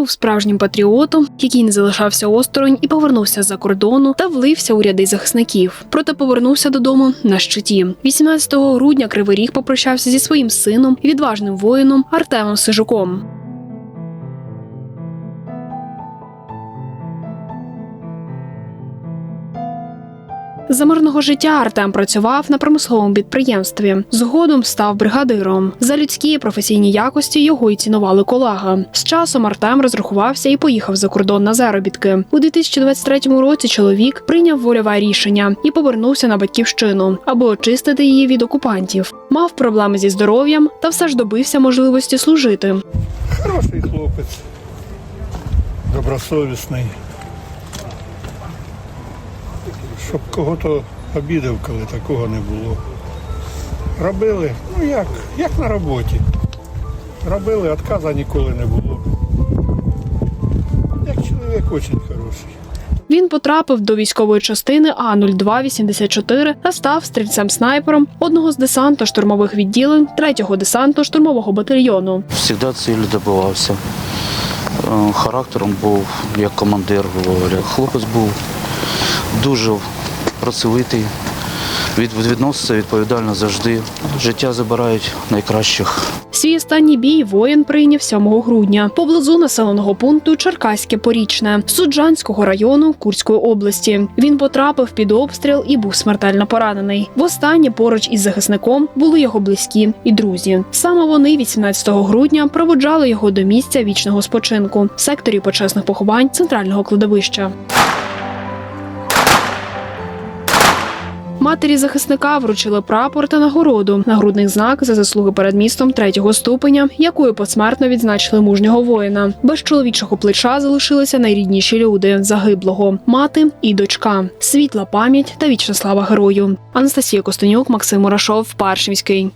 був справжнім патріотом, який не залишався осторонь і повернувся з-за кордону та влився у ряди захисників. Проте повернувся додому на щиті. 18 грудня Кривий Ріг попрощався зі своїм сином відважним воїном Артемом Сижуком. За мирного життя Артем працював на промисловому підприємстві. Згодом став бригадиром. За людські і професійні якості його й цінували колеги. З часом Артем розрахувався і поїхав за кордон на заробітки. У 2023 році чоловік прийняв вольове рішення і повернувся на батьківщину, аби очистити її від окупантів. Мав проблеми зі здоров'ям та все ж добився можливості служити. Хороший хлопець, добросовісний. Щоб кого-то обідав, коли такого не було. Робили, ну як, як на роботі. Робили, відказа ніколи не було. Як чоловік дуже хороший. Він потрапив до військової частини А 0284 та став стрільцем-снайпером одного з десантно-штурмових відділень 3-го десантно-штурмового батальйону. Всегда цілі добивався. Е, Характером був як командир, говорю. Хлопець був дуже працьовитий, від, відноситься відповідально завжди. Життя забирають найкращих. Свій останній бій воїн прийняв 7 грудня поблизу населеного пункту Черкаське Порічне Суджанського району Курської області. Він потрапив під обстріл і був смертельно поранений. Востаннє поруч із захисником були його близькі і друзі. Саме вони 18 грудня проводжали його до місця вічного спочинку в секторі почесних поховань центрального кладовища. Матері захисника вручили прапор та нагороду, нагрудний знак за заслуги перед містом третього ступеня, якою посмертно відзначили мужнього воїна. Без чоловічого плеча залишилися найрідніші люди загиблого, мати і дочка. Світла пам'ять та вічна слава герою. Анастасія Костенюк, Максим Мурашов, Паршівський.